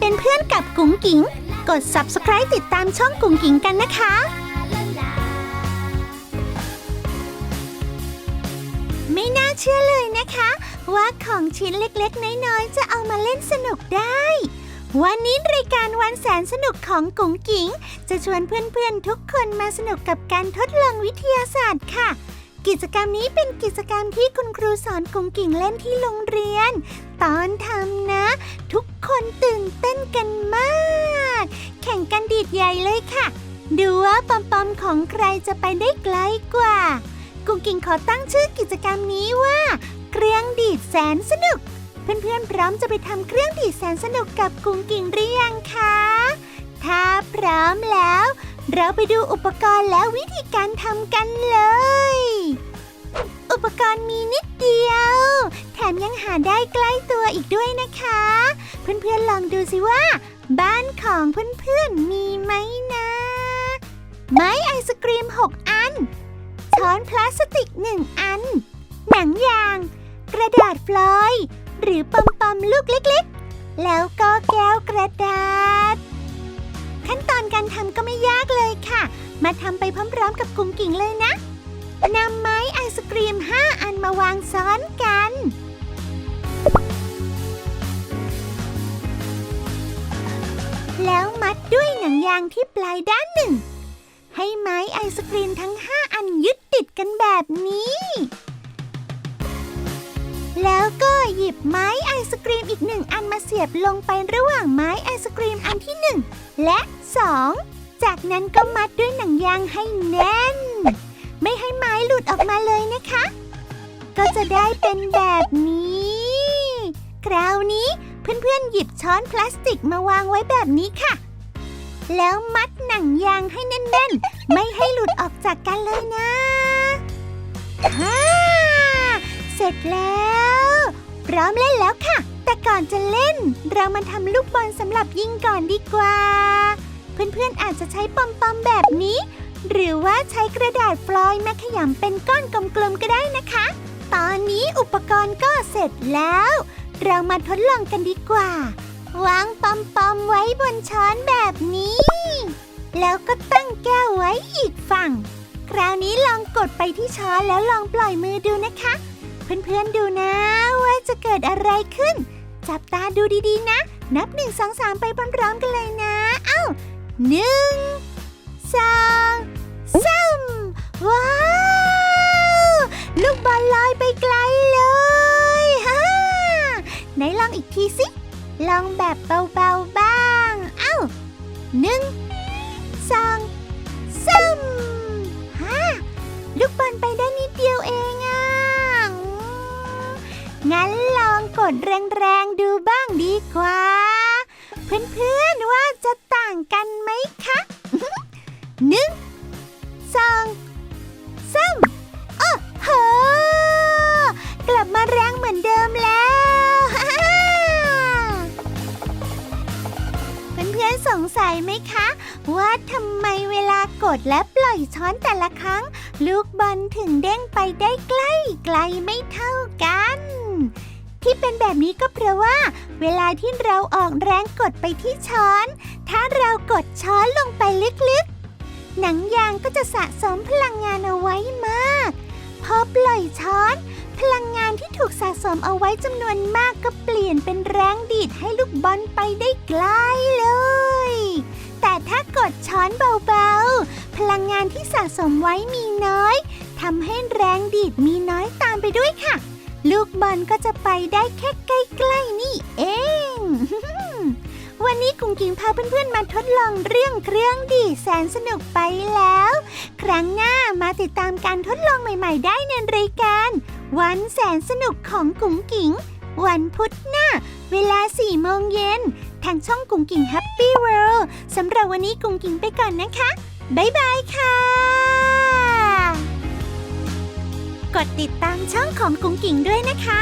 เป็นเพื่อนกับกุ๋งกิ๋ง กด subscribe ติดตามช่องกุ๋งกิ๋งกันนะคะไม่น่าเชื่อเลยนะคะ ว่าของชิ้นเล็กๆ น้อยๆ จะเอามาเล่นสนุกได้ วันนี้รายการวันแสนสนุกของกุ๋งกิ๋ง จะชวนเพื่อนๆทุกคนมาสนุกกับการทดลองวิทยาศาสตร์ค่ะ กิจกรรมนี้เป็นกิจกรรมที่คุณครูสอนกุ๋งกิ๋งเล่นที่โรงเรียน ตอนทำนะ ทุกคนตื่นเต้นกันมาก แข่งกันดีดใหญ่เลยค่ะ ดูว่าปอมปอมของใครจะไปได้ไกลกว่า กุ๊งกิ่งขอตั้งชื่อกิจกรรมนี้ว่า เครื่องดีดแสนสนุก เพื่อนๆพร้อมจะไปทำเครื่องดีดแสนสนุกกับกุ๊งกิ่งหรือยังคะถ้าพร้อมแล้ว เราไปดูอุปกรณ์และวิธีการทำกันเลย อุปกรณ์มีนิดเดียว แถมยังหาได้ใกล้ตัวอีกด้วยนะคะ เพื่อนๆลองดูสิว่า บ้านของเพื่อนๆมีไหมนะ ไม้ไอศกรีม 6 อัน ช้อนพลาสติก 1 อัน หนังยาง กระดาษฟลอยด์หรือปอมปอมๆลูกเล็กๆ แล้วก็แก้วกระดาษ ขั้นตอนการทำก็ไม่ยากเลยค่ะ มาทำไปพร้อมๆกับกุ้งกิ่งเลยนะางซ้อนกัน แล้วมัดด้วยหนังยางที่ปลายด้านหนึ่ง ให้ไม้ไอศกรีมทั้ง 5 อันยึดติดกันแบบนี้ แล้วก็หยิบไม้ไอศกรีมอีกหนึ่งอันมาเสียบลงไประหว่างไม้ไอศกรีมอันที่ 1 และ 2 จากนั้นก็มัดด้วยหนังยางให้แน่น ไม่ให้ไม้หลุด ก็จะได้เป็นแบบนี้ คราวนี้เพื่อนๆหยิบช้อนพลาสติกมาวางไว้แบบนี้ค่ะ แล้วมัดหนังยางให้แน่นๆ ไม่ให้หลุดออกจากกันเลยนะฮ่าเสร็จแล้ว พร้อมเล่นแล้วค่ะ แต่ก่อนจะเล่น เรามาทำลูกบอลสำหรับยิงก่อนดีกว่า เพื่อนๆอาจจะใช้ปอมๆแบบนี้ หรือว่าใช้กระดาษฟลอยด์มาขยำเป็นก้อนกลมๆก็ได้นะคะ ตอนนี้อุปกรณ์ก็เสร็จแล้ว เรามาทดลองกันดีกว่า วางปอมๆไว้บนช้อนแบบนี้ แล้วก็ตั้งแก้วไว้อีกฝั่ง คราวนี้ลองกดไปที่ช้อนแล้วลองปล่อยมือดูนะคะ เพื่อนๆดูนะว่าจะเกิดอะไรขึ้น จับตาดูดีๆนะ นับหนึ่งสองสามไปพร้อมๆกันเลยนะ เอ้าหนึ่งสอง ทีสิ ลองแบบเบาๆบ้าง เอ้าหนึ่งสองสามฮ่าลูกบอลไปได้นิดเดียวเองอะ งั้นลองกดแรงๆดู คะ ว่าทำไมเวลากดและปล่อยช้อนแต่ละครั้ง ลูกบอลถึงเด้งไปได้ใกล้ไกลไม่เท่ากัน ที่เป็นแบบนี้ก็เพราะว่า เวลาที่เราออกแรงกดไปที่ช้อน ถ้าเรากดช้อนลงไปลึกๆ หนังยางก็จะสะสมพลังงานเอาไว้มาก พอปล่อยช้อนพลังงานที่ถูกสะสมเอาไว้จำนวนมากก็เปลี่ยนเป็นแรงดีดให้ลูกบอลไปได้ไกลเลย กดช้อนเบาๆ พลังงานที่สะสมไว้มีน้อยทำให้แรงดีดมีน้อยตามไปด้วยค่ะ ลูกบอลก็จะไปได้แค่ใกล้ๆนี่เอง วันนี้กุ้งกิ่งพาเพื่อนๆมาทดลองเรื่องเครื่องดีดแสนสนุกไปแล้ว ครั้งหน้ามาติดตามการทดลองใหม่ ๆ ได้ในรายการ วันแสนสนุกของกุ้งกิ่งวันพุธหน้า เวลา4โมงเย็น ทางช่องกุ้งกิ่งแฮปปี้เวิลด์สำหรับวันนี้กุ้งกิ่งไปก่อนนะคะ บ๊ายบายค่ะ กดติดตามช่องของกุ้งกิ่งด้วยนะคะ